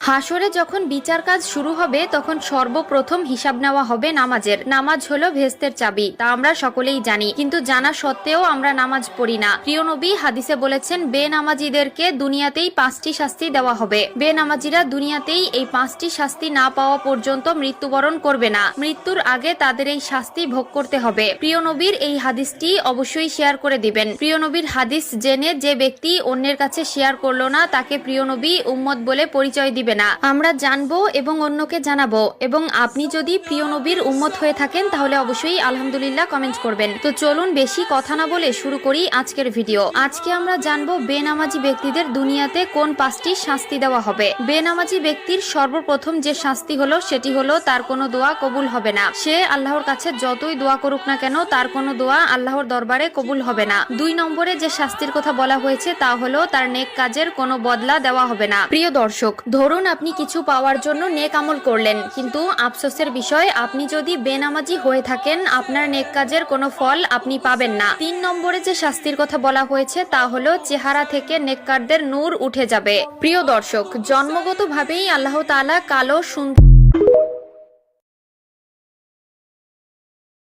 হাসরে যখন বিচার কাজ শুরু হবে, তখন সর্বপ্রথম হিসাব নেওয়া হবে নামাজের। নামাজ হলো ভেস্তের চাবি, তা আমরা সকলেই জানি। কিন্তু জানা সত্ত্বেও আমরা নামাজ পড়ি না। প্রিয় নবী হাদিসে বলেছেন, বেনামাজিদেরকে দুনিয়াতেই পাঁচটি শাস্তি দেওয়া হবে। বে নামাজিরা দুনিয়াতেই এই পাঁচটি শাস্তি না পাওয়া পর্যন্ত মৃত্যুবরণ করবে না। মৃত্যুর আগে তাদের এই শাস্তি ভোগ করতে হবে। প্রিয় নবীর এই হাদিসটি অবশ্যই শেয়ার করে দিবেন। প্রিয় নবীর হাদিস জেনে যে ব্যক্তি অন্যের কাছে শেয়ার করল না, তাকে প্রিয় নবী উম্মত বলে পরিচয় দিবে না। আমরা জানব এবং অন্যকে জানাব। এবং আপনি যদি প্রিয় নবীর উম্মত হয়ে থাকেন, তাহলে অবশ্যই আলহামদুলিল্লাহ কমেন্ট করবেন। তো চলুন বেশি কথা না বলে শুরু করি আজকের ভিডিও আজকে আমরা জানব বেনামাজি ব্যক্তিদের দুনিয়াতে কোন পাঁচটি শাস্তি দেওয়া হবে। বেনামাজি ব্যক্তির সর্বপ্রথম যে শাস্তি হলো, সেটি হলো তার কোনো দোয়া কবুল হবে না। সে আল্লাহর কাছে যতই দোয়া করুক না কেন, তার কোনো দোয়া আল্লাহর দরবারে কবুল হবে না। দুই নম্বরে যে শাস্তির কথা বলা হয়েছে, তা হলো তার নেক কাজের কোনো বদলা দেওয়া হবে না। প্রিয় দর্শক, ধরুন আপনি কিছু পাওয়ার জন্য নেক আমল করলেন। কিন্তু আফসোসের বিষয়, আপনি যদি বেনামাজি হয়ে থাকেন, আপনার নেক কাজের কোনো ফল আপনি পাবেন না। তিন নম্বরে যে শাস্তির কথা বলা হয়েছে, তা হলো চেহারা থেকে নেককারদের নূর উঠে যাবে। প্রিয় দর্শক, জন্মগতভাবেই আল্লাহ তালা কালো, সুন্দর